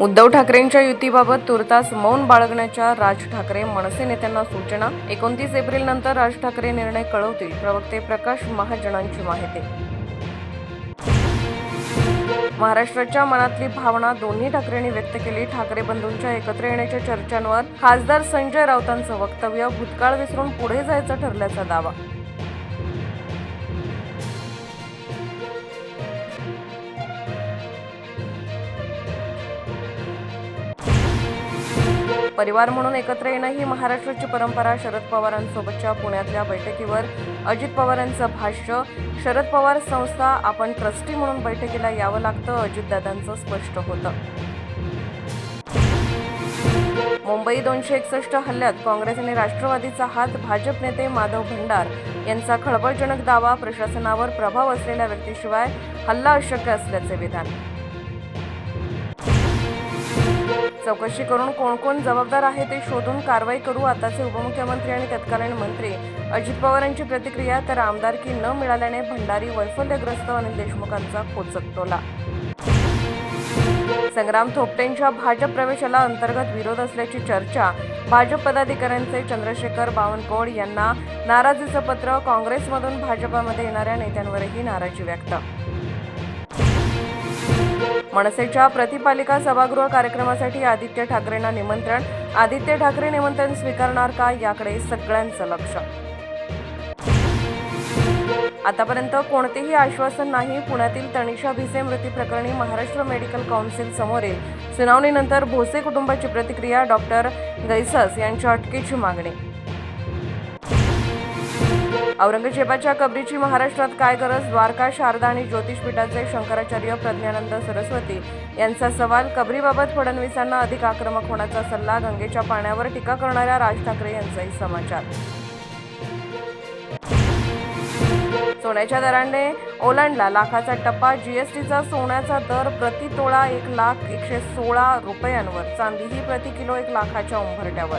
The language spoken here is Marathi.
उद्धव ठाकरेंच्या युतीबाबत तुर्तास मौन बाळगण्याच्या राज ठाकरे मनसे नेत्यांना सूचना. एकोणतीस एप्रिल नंतर राज ठाकरे निर्णय कळवतील. प्रवक्ते प्रकाश महाजनांची माहिती. महाराष्ट्राच्या मनातली भावना दोन्ही ठाकरेंनी व्यक्त केली. ठाकरे बंधूंच्या एकत्र येण्याच्या चर्चांवर खासदार संजय राऊतांचं वक्तव्य. भूतकाळ विसरून पुढे जायचं ठरल्याचा दावा. परिवार म्हणून एकत्र येणं ही महाराष्ट्राची परंपरा. शरद पवारांसोबतच्या पुण्यातल्या बैठकीवर अजित पवारांचं भाष्य शरद पवार संस्था आपण ट्रस्टी म्हणून बैठकीला यावं लागतं अजितदादांचं स्पष्ट होतं. मुंबई दोनशे एकसष्ट हल्ल्यात काँग्रेस आणि राष्ट्रवादीचा हात भाजप नेते माधव भंडार यांचा खळबळजनक दावा प्रशासनावर प्रभाव असलेल्या व्यक्तीशिवाय हल्ला अशक्य असल्याचे विधान. चौकशी करून कोण कोण जबाबदार आहे ते शोधून कारवाई करू आताचे उपमुख्यमंत्री आणि तत्कालीन मंत्री अजित पवारांची प्रतिक्रिया तर आमदारकी न मिळाल्याने भंडारी वैफल्यग्रस्त अनिल देशमुखांचा खोचक टोला. संग्राम थोपटेंच्या भाजप प्रवेशाला अंतर्गत विरोध असल्याची चर्चा भाजप पदाधिकाऱ्यांचे चंद्रशेखर बावनकुळ यांना नाराजीचं पत्र काँग्रेसमधून भाजपामध्ये येणाऱ्या नेत्यांवरही नाराजी व्यक्त मनसेच्या प्रतिपालिका सभागृह कार्यक्रमासाठी आदित्य ठाकरेंना निमंत्रण. आदित्य ठाकरे निमंत्रण स्वीकारणार का? याकडे सगळ्यांचं लक्ष. आतापर्यंत कोणतेही आश्वासन नाही. पुण्यातील तनिषा भिसे मृत्यू प्रकरणी महाराष्ट्र मेडिकल काउन्सिल समोरील सुनावणीनंतर भोसे कुटुंबाची प्रतिक्रिया डॉक्टर गैसस यांच्या अटकेची मागणी. औरंगजेबाच्या कबरीची महाराष्ट्रात काय गरज? द्वारका शारदा आणि ज्योतिषपीठाचे शंकराचार्य प्रज्ञानंद सरस्वती यांचा सवाल कबरीबाबत फडणवीसांना अधिक आक्रमक होण्याचा सल्ला गंगेच्या पाण्यावर टीका करणाऱ्या राज ठाकरे यांचाही समाचार. सोन्याच्या दराने ओलांडला लाखाचा टप्पा जीएसटीचा सोन्याचा दर प्रति तोळा एक लाख एकशे सोळा रुपयांवर चांदीही प्रति किलो एक लाखाच्या उंभरट्यावर